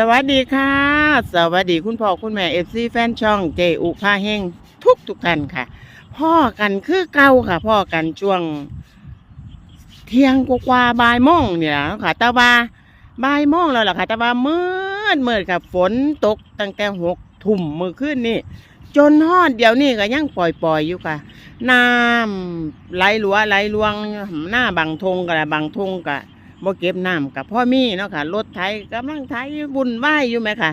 สวัสดีค่ะ สวัสดีคุณพ่อคุณแม่เอฟซีแฟนช่องเจอุพาเฮงทุกทุกท่านค่ะ พ่อกันคือเก่าค่ะ พ่อกันช่วง เที่ยงกว่าๆบ่ายโมงเนี่ยล่ะค่ะต่ว่าบ่ายโมงแล้วล่ะค่ะต่ว่ามืดมืดค่ะฝนตกตั้งแต่หกทุ่มมือขึ้นนี่ จนฮอดเดี๋ยวนี้ก็ยังปล่อยๆอยู่ค่ะน้ำไหลหลัวไหลลวงหน้าบางทงกับบางทงกะ บ่เก็บน้ำกับพ่อมีเนาะค่ะ รถไถกำลังไถบุญไหวอยู่ไหมค่ะ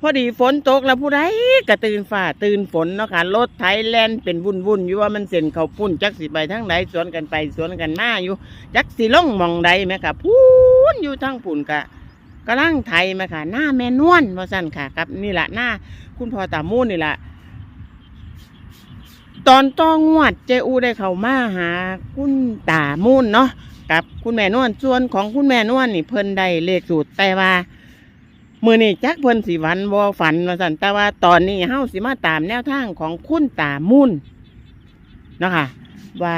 พอดีฝนตกแล้วผู้ใดก็ตื่นฟ้าตื่นฝนเนาะค่ะ รถไถแล่นเป็นวุ่นวุ่นอยู่ว่ามันเส้นเขาปุ่นจักสิไปทั้งไหนสวนกันไปสวนกันมาอยู่ จักสิล่องมองใดไหมค่ะพูนอยู่ทั้งปุ่นกะกำลังไถไหมค่ะ หน้าแม่นวลว่าสั่นค่ะครับนี่แหละหน้าคุณพ่อตามูนนี่แหละตอนต้องงวดเจอูได้เข้ามาหาคุณตามูนเนาะ กับคุณแม่นวลส่วนของคุณแม่นวลนี่เพิ่นได้เลขสูตรแต่ว่ามือนี่จักเพิ่นสิฝันบ่ฝันว่าซั่นแต่ว่าตอนนี้เฮาสิมาตามแนวทางของคุณตามูนเนาะค่ะว่า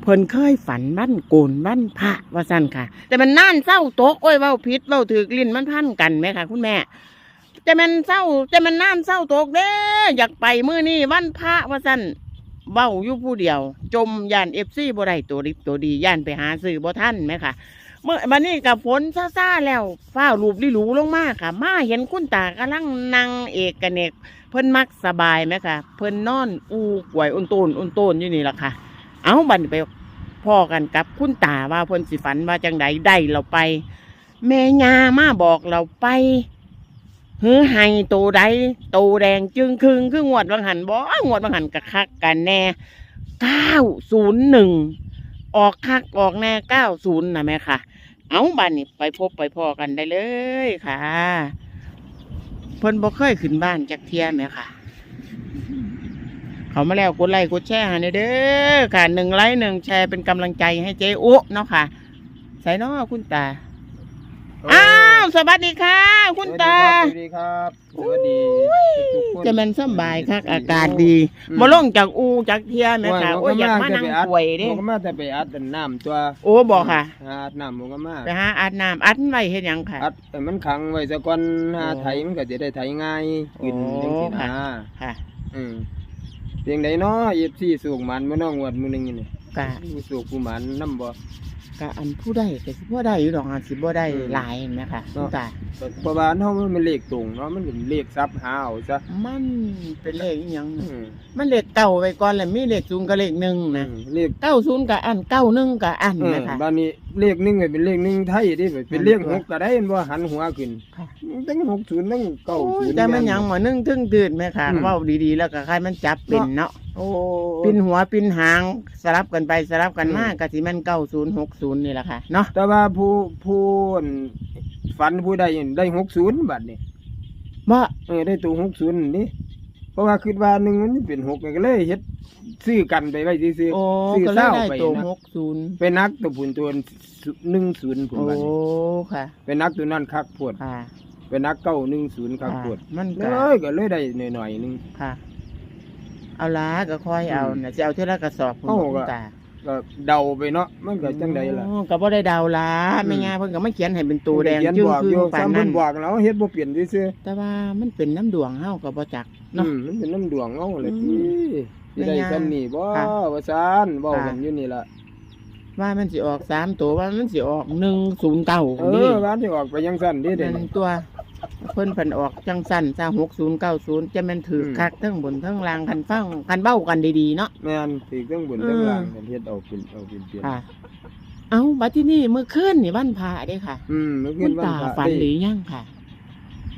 เพิ่นเคยฝันบ้านโกนบ้านพระว่าซั่นค่ะ แต่มันน่านเศร้าโตกโอ้ยเว้าผิดเว้าถือลิ้นมันพันกันไหมคะคุณแม่จะมันเศร้าจะมันน่านเศร้าโตกเด้ออยากไปมือนี้วันพระว่าซั่น เว้าอยู่ผู้เดียว จมย่าน FC บ่ได้ตัวดิบตัวดีย่านไปหาซื้อบ่ทันไหมค่ะ เมื่อบันนี้กับฝนซ่าแล้วฟ้ารูปลิหลูลงมาค่ะ มาเห็นคุณตากำลังนั่งเอกกเนก เพิ่นมักสบายไหมค่ะ เพิ่นนอนอูกวยอุ่นโตนอุ่นโตนอยู่นี่ล่ะค่ะ เอาบันไปพ่อกันกับคุณตาว่าเพิ่นสิฝันว่าจังใดได้เราไป แม่ยามาบอกเราไป หือไห้โตใดโตแดงจึงครึงคืองวดบางหันบ่งวดบางหันกะคักกันแน่เก้าศูนย์หนึ่งออกคักออกแน่เก้าศูนย์นะแม่ค่ะ เอาบันนี่ไปพบไปพ่อกันได้เลยค่ะเพิ่นบ่เคยขึ้นบ้านจักเทียแม่ค่ะ เขามาแล้วกดไลค์กดแชร์ให้หน่อยเด้อค่ะหนึ่งไลค์หนึ่งแชร์เป็นกำลังใจให้เจ๊อุเนาะค่ะ ใส่เนาะคุณตาอ้า วสวัสดีค่ะ คุณตา สวัสดีครับ สวัสดีทุกๆคนจะเป็นสำบายคักอากาศดีอืมมาลงจากอูจากเทียแม่ค่ะโอ้โอ้ยอยากมานั่งป่วยเด้ผมก็มาแต่ไปอัดน้ำตัวโอ้บอกค่ะอัดน้ำผมก็มาไปหาอาบน้ำอัดไว้เฮ็ดหยังค่ะอัดให้มันขังไว้ซะก่อนหาโอ้ไถมันก็จะได้ไถง่ายขึ้นโอ้จังซี่ค่ะนะค่ะ อืมเพียงใดเนาะ24สูงมันบ่น้องวดมื้อหนึงนี่ กะมีสูงผู้หมันนำบ่ กะอันผู้ได้ก็สิบ่ได้อยู่ดอกอันสิบ่ได้อืม หลายเห็นไหมค่ะคุณตาเพราะว่าเฮามันเป็นเลขตรงเนาะมันเป็นเลขซับหาเอาซะมันเป็นเลขอีหยังอืนะมมันเลขเก่าไปก่อนแล้วมีเลขศูนย์กับเลขหนึ่งนะเลขเก้าศูนย์กับอันเก้าหนึ่งกับอันเออนะคะ บ้านนี้เลขหนึ่งก็เป็นเลขหนึ่งไทยดิเป็นเลขหันตัวหกก็ได้เห็นบ่หันหัวขึ้นค่ะ ตั้งหกศูนย์ตั้งเก้าโอ้ศูยนย์แต่มันหยังหมอนึ่งทึ่งตื่นไหมค่ะอืม เว่าดีๆแล้วก็ใครมันจับเป็นเนาะ โอ้ปินหัวปินหางสลับกันไปสลับกันมาอืมกะสิแมันเก้าศูนย์หกศูนย์นี่แหละค่ะเนาะแต่ว่าผู้ผู้อั่นฝันผู้ใดได้หกศูนย์บัดนี่ว่าเออได้ตัวหกศูนย์นี่เพราะว่าคิดว่าหนึ่งมันเป็นหกก็เลยเฮ็ดซื้อกันไปไว้ซื้อโอ้ๆซื้อก็เลยเศร้าได้ไปตัวนะหกศูนย์ไปนักตัวผุนตัวหนึ่งศูนย์ผุนโอ้บัดนี้ค่ะไปนักตัวนั้นคักปวดค่ะไปนักเก้าหนึ่งศูนย์คักค่ะปวดมันเลก็ยก็เลยได้หน่อยๆหนึงค่ะ เอาละก็ค่อยเอาอืมนะจะเอาเท่าไรกระสอบคุณเอาคุณก็ตาก็เดาไปเนาะมันก็จังใดล่ะโอ้ก็บ่ได้เดาละอืม ไม่ง่ายเพิ่นก็ไม่เขียนให้เป็นตัวแดงเขียนจึ้งบอกคืออยู่ปานซ้ำนั้เพิ่นนบอกแล้วเฮ็ดบ่เปลี่ยนซื่อแต่ว่ามันเป็นน้ำดวงเฮาก็บ่จักๆเนาะ อืมมันเป็นน้ำดวงเอาเลยอืที่มสิได้แม่ย่าซ้ำนี่บ่ค่ะว่าซั่นเว้าค่ะ กันอยู่นี่ล่ะว่ามันสิออกสามตัวว่ามันสิออกหนึ่งศูนย์เก้าเอนี่อร้านที่ออกไปยังซั่นเด้เด้นั่นตัว เพิ่นเพันออกจังสั้นจ้าหกศูนย์เก้าศูนย์จะแม่นถืออมคักทั้งบนทั้งล่างคันฟังคันเบ้ากันดีๆเนาะ แม่นสิเครื่องบุญอืมเครื่องล่างกันเฮ็ดเอาเป็นเอาเป็นเปลี่ยนค่ะ เอาบัดที่นี่เมื่อคืนนี่วันพระเด้ค่ะ อืมเมื่อคืคุนณวันตาพระฝันหเด้รือยังค่ะ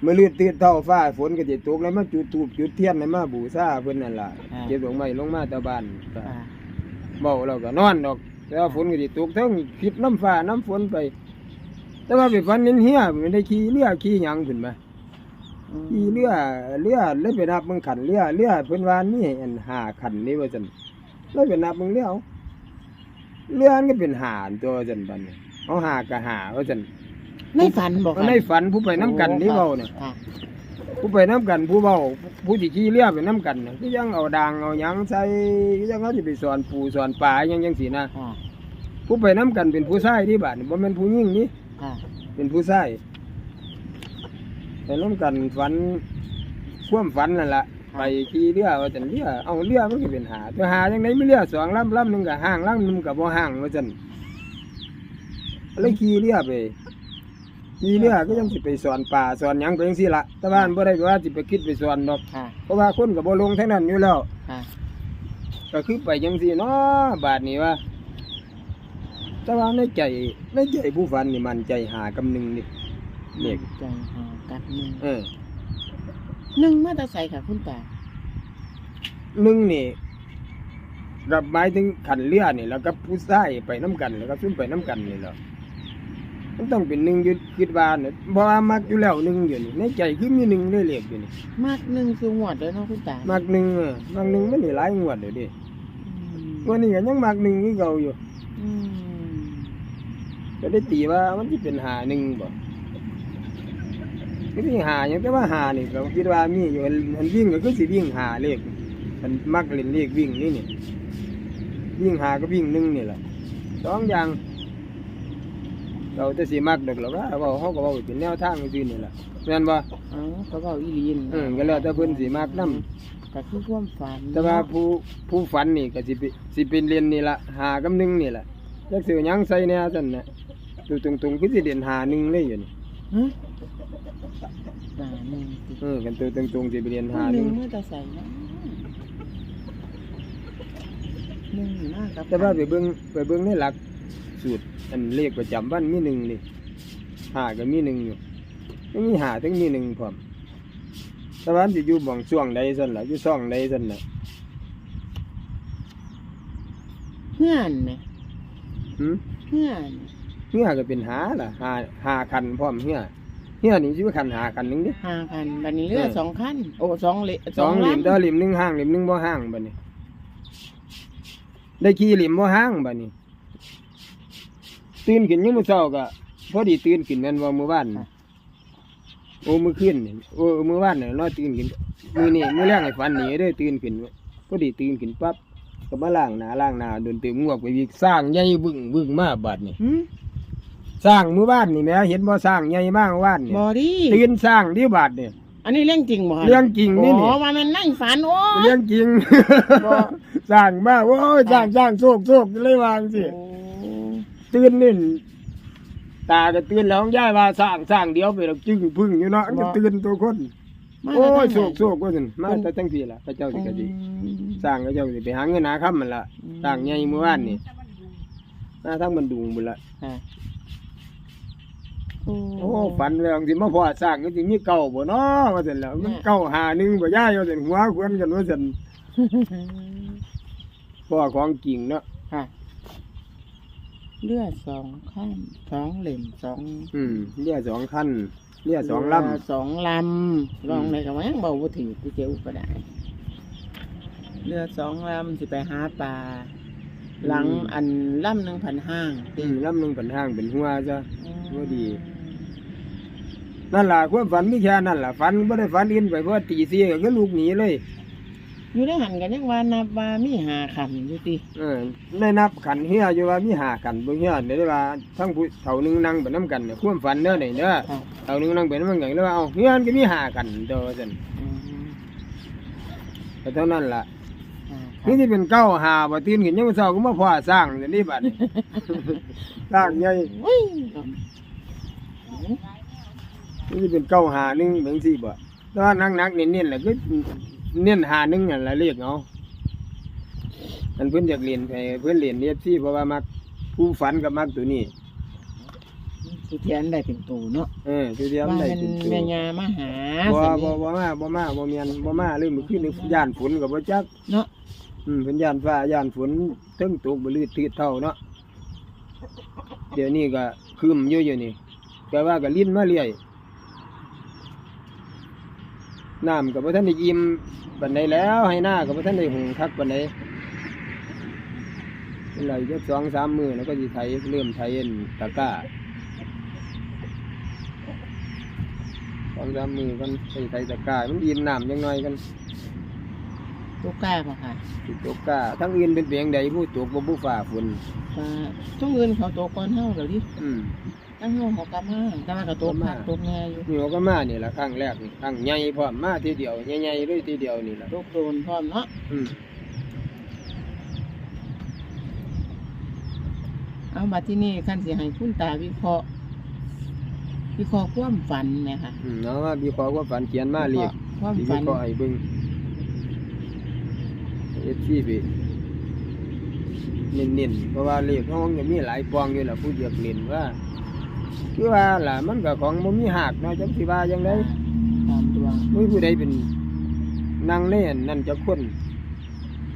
มื้อลืดตื่นเท่าฟ้าฝนก็สิตกแล้วมาจุดธูปจุดเทียนให้มาบูชาเพิ่นนั่นล่ะอ่า เก็บดอกไม้ลงมาตะบ้านก็ค่ะเบาแล้วก็นอนดอกแต่ว่าฝนก็สิตกเทั้งพิษน้ำฟ้าน้ำฝนไป แต่ว่าไปฝันเห็นเฮียมันได้ขี่เรือขี่หยังขึ้นมา ขี่เรือเรือเลยไปนับมึงขันเรือเรือเพิ่นว่านี่อันหาขันนี่ว่าซั่นเลยไปนับมึงเรือเอาเรือมันก็เป็นหาตัวซั่นบัดนี้เอาหากะหาว่าซั่นในฝันบอกในฝันผู้ไปน้ำกันนี่เว้าเนี่ยค่ะผู้ไปน้ำกันผู้เว้าผู้ที่ขี่เรือไปน้ำกันน่ะก็ยังเอาดางเอาหยังใส่ก็ยังเขาสิไปสอนปูสอนปลาหยังจังซี่นะค่ะผู้ไปน้ำกันเป็นผู้ชายที่บ้านบ่แม่นผู้หญิงนี่ค่ะเป็นผู้ชาย ไปร่วมกันฝันความฝันนั่นละไปขี่เรือว่าจันเรือเอาเรือมันก็เป็นหาตัวหาจังไดไม่เรือสองลำลำหนึ่งกับห้างลำหนึ่งกับบ่ห้างว่าจันเลยขี่เรือไปขี่เรือก็ยังสิไปสอนป่าสอนหยังไปจังซี่ละแต่ว่าบ่ได้ว่าสิไปคิดไปสอนดอกค่ะเพราะว่าคนกับบ่ลงทั้งนั้นอยู่แล้วค่ะก็คือไปจังซี่เนาะบาทนี้ว่าแต่ว่าในใจในใจผู้ฝันนี่มันใจหากำหนึงนี่เลขใจหากัด หนึ่งเออหนึ่งมาแตาใส่ค่ะ คุณตาหนึ่งนี่กับหมายถึงขันเรือนี่แล้วก็ผู้ชายไปน้กัน แล้วก็ซุ่มไปน้กันนี่แหละมันต้องเป็นหนึ่งอยึดคิดว่าเนี่ยเพราะว่ามักอยู่แล้วหนึ่งอยู่นี่ในใจคือมีหนึ่งได้เลขอยู่นี่มากหนึ่งคือหวดเลยเนาะคุณตามักหนึ่งเออมักหนึ่งมันนี่หลายงวดเลยดิอืมงวันนี้ก็ยังมักหนึ่งนี่เก่าอยู่ อืมก็ได้ตีว่ามันจะเป็นหาหนึ่งบ่ ก็ที่หาอย่างแต่ว่าหานี่ก็คิดว่ามีอยู่มันวิ่งก็คือสิวิ่งหาเลขมันมักเล่นเลขวิ่งนี่นี่วิ่งหาก็วิ่งหนึ่งนี่แหละสองอย่าง เราจะสิมักดอกหรอกว่าเว้าเขาก็เว้าเป็นแนวทางซื่อๆนี่แหละแม่นบ่เอ๋อเขาบอกอีหลีนเออก็แล้วแต่เพิ่นสิมักนํก็คือความฝันแต่ว่าผู้ผู้ฝันนี่ก็สิเป็นสิเป็นเรียนนี่ละหากับหนึ่งนี่แหละจักสิเอาหยังใส่แนวซั่นน่ะตัวตรงๆคือสิเด่นหาหนึ่งเลยอยู่นี่ ฮะตาหนึ่งติเออกันตัวตรงๆสิไปเรียนหาหหนึ่นึ่งงเมื่อตาใส่นะหนึ่งอยู่หน้ากับแต่ว่าไปเบิ่งไปเบิ่งในหลักสูตรอันเลขประจำวันมีหนึ่งนี่หาก็มีหนึ่งอยู่ไม่มีหาถึงมีหนึ่งพร้อมแต่ว่ามันสิอยู่บ่องช่วงใดซั่นล่ะอยู่ช่องใดซั่นน่ะเพื่อนไหมหืม เพื่อนเหือก็เป็นหาล่ะหาหาคันพร้อมเหือ เหือนี่ชื่อคันหาคันหนึงเด้ห้าคันบันนี้เรือเออ สองคันโอ้สองเลสองเหลี่ยมลำแต่ว่าเหลี่ยมหนึงห้างเหลี่ยมหนึงบ่ห้างบัดนี้ ได้ขี่เหลี่ยมบ่ห้างบัดนี้ ตื่นขึ้นยังมื้อเช้าก็พอดีตื่นขึ้นแม่นว่ามื้อวานนี่โอ้มื้อคืนนี่โอ้มื้อวานน่ะนอนตื่นขึ้นมื้อนี้มื้อแรกให้ฝันหนีเด้อตื่นขึ้นพอดีตื่นขึ้นปั๊บก็มาล้างหน้าล้างหน้าโดนตื่นงวกไปอีกสร้างใหญ่บึ้งบึ้งมาบัดนี้ หืม สร้างมื้อวานนี่แหม่เห็นบ่สร้างใหญ่มากวานนี่บอดี้ตื่นสร้างที่บาดนี่ อันนี้เรื่องจริงบ่คะเรื่องจริงนี่โอ้นี่ว่ามันนั่งฝันโอ้เรื่องจริง บ่ สร้างมาโอ้ยสร้างสร้างโชคโชคเลยวางสิ โอ้ตื่นนี่ตาก็ตื่นแล้วย่ายว่าสร้างสร้างเดียวไปแล้วจึงพึ่งอยู่เนาะก็ตื่นตัวคน มาโอ้ยจากโชทางไหนคโชคว่าซั่นมาแต่จังซี่ล่ะพระเจ้าสิอืก็สิมสร้างพระเจ้าสิไปหาเงินหาค่ำมันล่ะสร้างใหญ่เมื่อวานนี่หน้าทั้งมันดุงบุญละค่ะ โโอ้ฝันแล้วสิมาพอสร้างก็สิมีเก่าบ่เนาะว่าซั่นแหล้วมันเก่าหาหนึงบ่ย่ายว่าซั่นหัวควรกันว่าซั่นพ่อของจริงเนาะค่ะเลือดสองขั้นสองเหล่มสองอืมเรือสองคันเรือสองลำเรือสองลำลองในกับว่ายังเบาบ่ถือที่เจ้าก็ได้เรือสองลำสิไปหาปลาหลังอันลำหนึ่งพันห้างอืมลำหนึงเป็นห้างเป็นหัวจ้ะว่าดี นั่นล่ะความฝันมีแค่นั่นล่ะฝันบ่ได้ฝันอื่นไปเพราะว่าตีเสียก็คือลูกหนีเลย อยู่ได้หันกันยังว่านับว่ามีหาขันอยู่ติเออได้นับขันเฮียอยู่ว่ามีหากันบ่เฮียเดี๋ยวได้ว่าทั้งผู้เฒ่าหนึงนั่งไปนํกันเนี่ยความฝันเด้อนี่เด้อค่ะเฒ่าหนึงนั่งไปนํกันแล้วว่าเอาเฮียมันก็มีหากันเด้อซั่นอืมก็เท่านั้นล่ะอ่านี่ที่เป็นเก้าหาบ่ตื่นขึ้นยังมื้อเช้าก็มาพ่อสร้างซั่นนี่บัดนี้สร้างใหญ่ อุ้ยนี่ที่เป็นเก้าหาหนึงจังซี่บ่แต่ว่านักๆเน้นๆล่ะคือเน้นหาหนึงนั่นล่ะเรียกเอาอันเพิ่นอยากเรียนให้เพิ่นเรียน FC เพราะว่ามักผู้ฝันกับมักตัวนี้สุเทียนได้เป็นตูเนาะเออคือเดียวว่าได้เป็นเป็นตัวแม่ยามาหาบ่สิบ่บ่มาบ่มาบ่เมียนบ่มาเลยมื้อคืนนี้ย่านฝนก็บ่จักเนาะอืมเพิ่นย่านฟ้าย่านฝนเทึงตกบ่ลืดตืดเท่าเนาะเดี๋ยวนี้ก็คืมอยู่อยู่นี่แต่ว่าก็ลิ้นมาเรื่อย น้ำก็บ่ทันได้อิ่มปานใดแล้วให้หน้าก็บ่ทันได้หุงคักปานใดเป็นไรจักสองสามมื้อแล้วก็สิไถเริ่มไถอันตะกร้าสองสามมื้อกันไปไถตะกร้ามันอิ่มน้ำจังหน่อยกันตกกล้าบ่ค่ะสิตกกาทั้งอื่นเป็นเพียงใดผู้ตกบ่ผู้ฝ่าฝนว่าช่วงอื่นเขาตกก่อนเฮาแล้วดิอืม ตั้งเฮาเขากลับมาแต่ว่าก็ตกกลับมาพักตกแน่อยู่นี่เขาก็มานี่ล่ะครั้งแรกนี่ครั้งใหญ่พร้อมมาทีเดียวใหญ่ๆเลยทีเดียวนี่ล่ะตกโดนพร้อมเนาะอืมเอามาที่นี่ขั้นสิให้คุณตาวิเคราะห์วิเคราะห์ความฝันแหมค่ะอืมเอามาวิเคราะห์ความฝันเขียนมาเรียกความสิวิฝันเคราะห์ให้เบิ่งเอฟซีไปเน้นๆเพราะว่าเลขห้องก็มีหลายปองอยู่ล่ะผู้เดียกเล่นว่า คือว่าล่ะมันก็ของบ่มีหักเนาะจังสิว่าจังไดตามดวงมือผู้ใดเป็นนางเล่นนั่นจะคน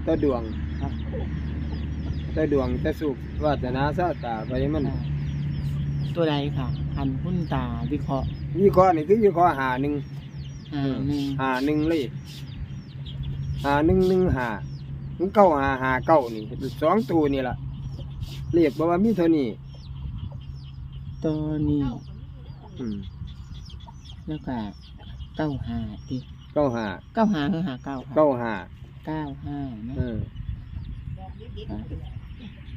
ตะดวงค่ะตะดวงตะสุขวาสนาซาตาไปมันค่ะตัวใดค่ะคันคุณตาวิเคราะห์วิเคราะห์นี่คือวิเคราะห์หาหนึ่งอ่าหนึ่งหาหนึ่งเลยหาหนึ่งหนึ่งหาหนึ่งเก้าหาหาเก้านี่สองตัวนี่ล่ะเรียกบอกว่ามีเท่านี้ ตัวนี้อืมแล้วก็เก้าห้าดิเก้าหาเก้าห้าคือหาเก้าค่ะเก้าหาเก้าห้านะเออค่ะ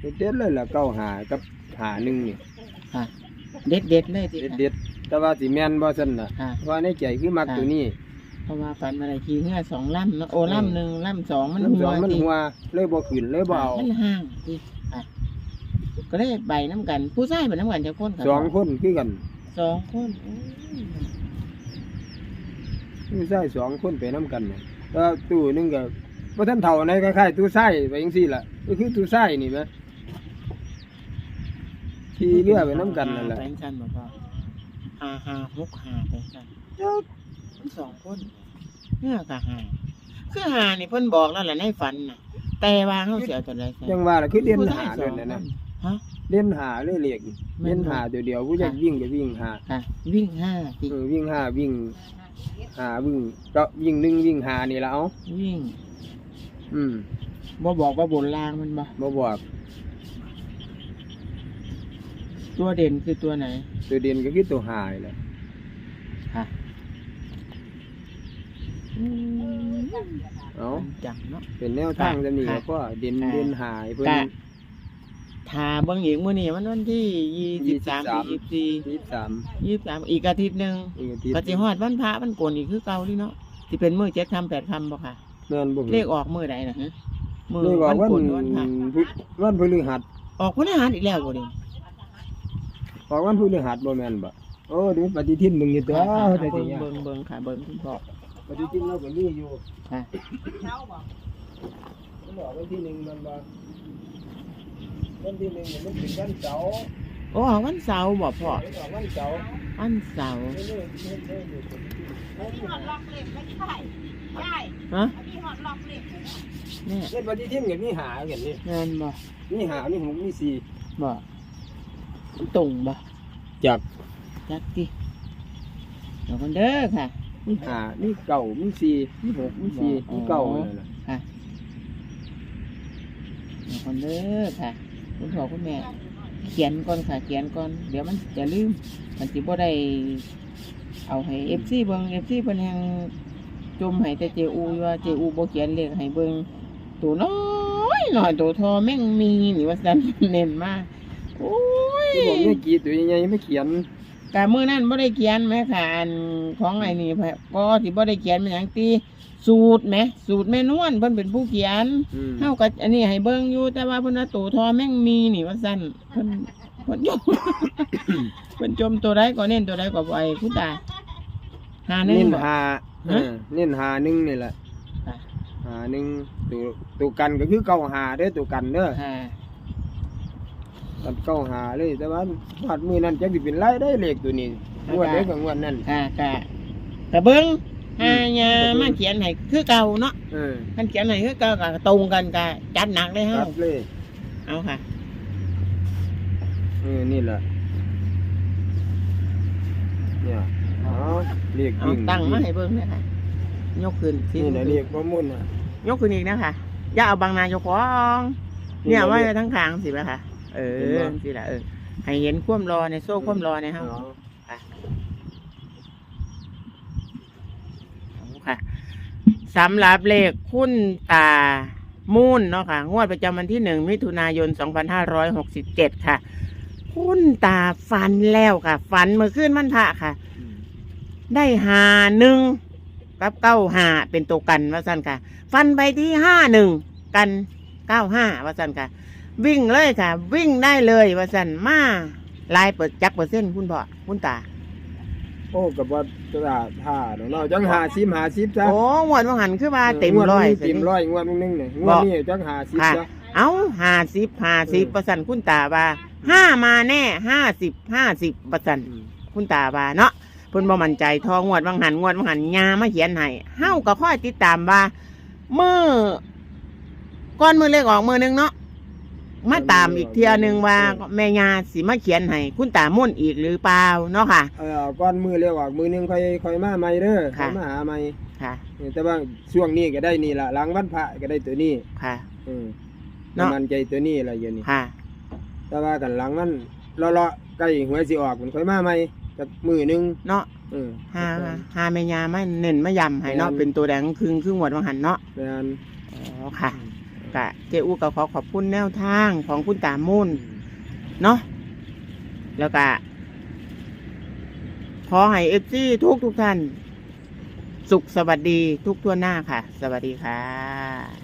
เด็ดๆเลยล่ะเก้าหากับหาหนึ่งนี่ค่ะ เด็ดเด็ดๆเลยดิค่ะเด็ดๆแต่ว่าสิแม่นบ่ซั่นน่ะค่ะเพราะในใจคือมักตัวนี้เพราะว่าฝันอะไรขี่เงื่อสองล่ำเนาะโอ้ล่ำหนึ่งล่ำสองมันน้ำสองมันดิหัวเลยบ่ขึ้นเลยบ่เอามันห่างดิ ค่ะก็ได้ใบน้ำกัน ผู้ชายเป็นน้ำกันจะคนค่ะสองคนคือกันสองคนโอ้ยตู้ไส้สองคนไปน้ำกันเนี่ยแล้วตู้หนึงก็พระท่านเฒ่าในคล้ายๆตู้ไส้ไปยังสี่ละก็คือตู้ไส้นี่ไหมขี่เรือไปน้ำกันนั่นแหละไปกันบอกว่าหาหาหกหาไปกันมันสองคนเงื่อกับหาคือหานี่เพิ่นบอกแล้วแหละในฝันน่ะแต่ว่าเขาเสียตัวใดใส่ ยังว่าล่ะคือเล่นผู้หาชายสเลอยงนะคนะน ฮะ เล่นหาเลยเรียกแม่นบ่เล่นหาตัวเดียวผู้อยากวิ่งก็วิ่งหาค่ะ วิ่งห้าสิเออวิ่งหาวิ่งหาวิ่งก็วิ่งหนึ่งวิ่งหานี่ละเอาวิ่งอืมบ่บอกว่าบนล่างมันบ่มาบอกตัวเด่นคือตัวไหน ตัวเด่นก็คือตัวหายแหละค่ะอืมเอาจังเนาะ เป็นแนวทางจะนี่ค่ะก็เด่นค่ะ เด่นหายเพิ่นกะ ทาเบิ่งอีกมื้อนี้มันวันที่ยี่สิบสาม23ยี่สิบสี่ที่สามยี่สิบสามอีกอาทิตย์หนึ่งอีกอาทิตย์ก็สิฮอดวันพระวันโกนอีกคือเก่าที่เนาะที่เป็นมื้อเจ็ดคำแปดคำบ่ค่ะแม่นบ่เลขออกมื้อใดนะฮะมื้อนี่ว่าวันวันโกนหรือวันพระพุธวันพฤหัสออกพฤหัสอีกแล้วบ่ดิออกวันพฤหัสบ่แม่นบ่โอ้เดี๋ยวปฏิทินมึงอยู่ตัวค่ะแต่เบิ่สิงเนี่ยเบิ่งเบิ่งค่ะเบิ่งคุณพ่อปฏิทินเราก็มีอยู่ค่ะมันออกวันที่หนึ่งมันบ่ วันที่หนึ่งเนี่ยมันเป็นวันเสาร์โอ้ออกวันเสาร์บ่พ่อมันออกวันเสาร์วันเสาร์ไม่ได้ไม่ได้อยู่ปฏิทินมีหอดล็อกเหล็กไม่ใช่ใช่ฮะมีหอดล็อกเหล็กเนี่ยในปฏิทินก็มีหากันนี่งานบ่มีหามีหกมีสี่บ่มันตรงบ่จับจักติเดี๋ยวกันเด้อค่ะมีหามีเก้ามีสี่มีหกมีสี่มีเก้านั่นน่ะค่ะเดี๋ยวกันเด้อค่ะ คุณพ่อคุณแม่ เขียนก่อนค่ะ เขียนก่อน เดี๋ยวมันจะลืมมันสิบ่ได้ เอาให้ FC เบิ่ง FC เพิ่นยังจมให้แต่ JU อยู่ว่า JU บ่เขียนเลขให้เบิ่งตัวน้อยหน่อยตัวทอแม่งมีนี่ว่าซั่นเน้นมากโอ้ย ที่ผมเนี่ยกรีดตัวใหญ่ๆไม่เขียน กะมื้อนั้นบ่ได้เขียนแหมค่ะอันของไอ้นี่ก็สิบ่ได้เขียนมันหยังตีสูตรแหมสูตรแม่นวลเพิ่นเป็นผู้เขียนอืมเฮาก็อันนี้ให้เบิ่งอยู่แต่ว่าเพิ่นว่าตัวทอแม่งมีนี่ว่าซั่นเพิ่นเพิ่นจมเพิ่นจมตัวใดก็เน้นตัวใดก็บ่ไอ้คุณตาหาหนึงเน้นบ่หาเออเน้นหาหนึ่งนี่แหละค่ะหาหนึ่งตัวตัวกันก็คือเก้าหาเด้อตัวกันเด้อ ค่ะกันเก้าหาเลย แต่ว่าพาดมือนั้นจักสิเป็นไรได้เลขตัวนี้งวดเด้กับงวดนั้นค่ะค่ะกะเบิ่งหายามาเขียนให้คือเก่าเนาะเออคันเขียนให้คือเก่าก็ตรงกันก็จัดหนักเลยคเฮารับเลยเอาค่ะ เออนี่แหละเนี่ยเอาเลขเอาวิ่งตั้งมาให้เบิ่งเลยค่ะ ยกขึ้นสินี่แหละเลขประมุ่นน่ะ ยกขึ้นอีกนะคะอย่าเอาบางนายกของเนี่ยไว้ทั้งทางสิไหมคะ เอเห็นอบ่สิละเออให้เห็นความรอในโซ่ความรอในเฮาเอาเอาค่ะสำหรับเลขคุณตามูนเนาะค่ะ งวดประจำวันที่หนึ่งมิถุนายน 2567 ค่ะ คุณตาฝันแล้วค่ะ ฝันเมื่อคืนวันพระค่ะ ได้หาหนึ่งกับเก้าหาเป็นตัวกันว่าสันค่ะ ฟันไปที่ห้าหนึ่งกันเก้าห้าว่าสันค่ะ วิ่งเลยค่ะ วิ่งได้เลยว่าสันมาลายเปิดจักเปอร์เซ็นต์คุณพ่อคุณตา โอ้กับว่าตลาดท่าเนาะเนาะจังหาซิมหาซิบจ้ะโอ้งวดว่าหันคือว่าเต็มร้อยงวดนี้เต็มร้อยงวดนึงเนี่ยงวดนี้จังหาซิบค่ะจ้ะเอาห้าสิบห้าสิบเปอร์เซ็นต์คุณตาว่าห้ามาแน่ห้าสิบห้าสิบเปอร์เซ็นต์อืมคุณตาว่าเนาะเพิ่นบ่มั่นใจทองวดวังหันงวดวังหันยามาเขียนให้เฮาก็ค่อยติดตามว่ามือก้อนมือเลขออกมือหนึงเนาะ มาตามอีกเทียหนึงว่าแม่ยาสิมาเขียนให้คุณตามุ่นอีกหรือเปล่าเนาะค่ะ เออก้อนมือเรียกว่ามือหนึงค่อยค่อยมาใหม่เด้อค่ค่ะอยมาหาใหม่ค่ะ แต่ว่าช่วงนี้ก็ได้นี่ล่ะหลังวันพระก็ได้ตัวนี้ค่ะ อืมเนาะ มันใจตัวนี้ล่ะอยู่นี่ค่ะ แต่ว่ากันหลังมันเลาะๆใกล้หวยสิออกมันค่อยมาใหม่จักมือหนึงเนาะเออหาหาแม่ยามาเน้นมายำให้เนาะแม่นเป็นตัวแดงครึ่งครึ่งงวดวังหันเนาะแม่นอ๋อค่ะ กะเจอูก็ขอขอบคุณแนวทางของคุณตามุ่นเนาะแล้วก็ขอให้เอฟซีทุกทุกท่าน สุขสวัสดีทุกทั่วหน้าค่ะ สวัสดีค่ะ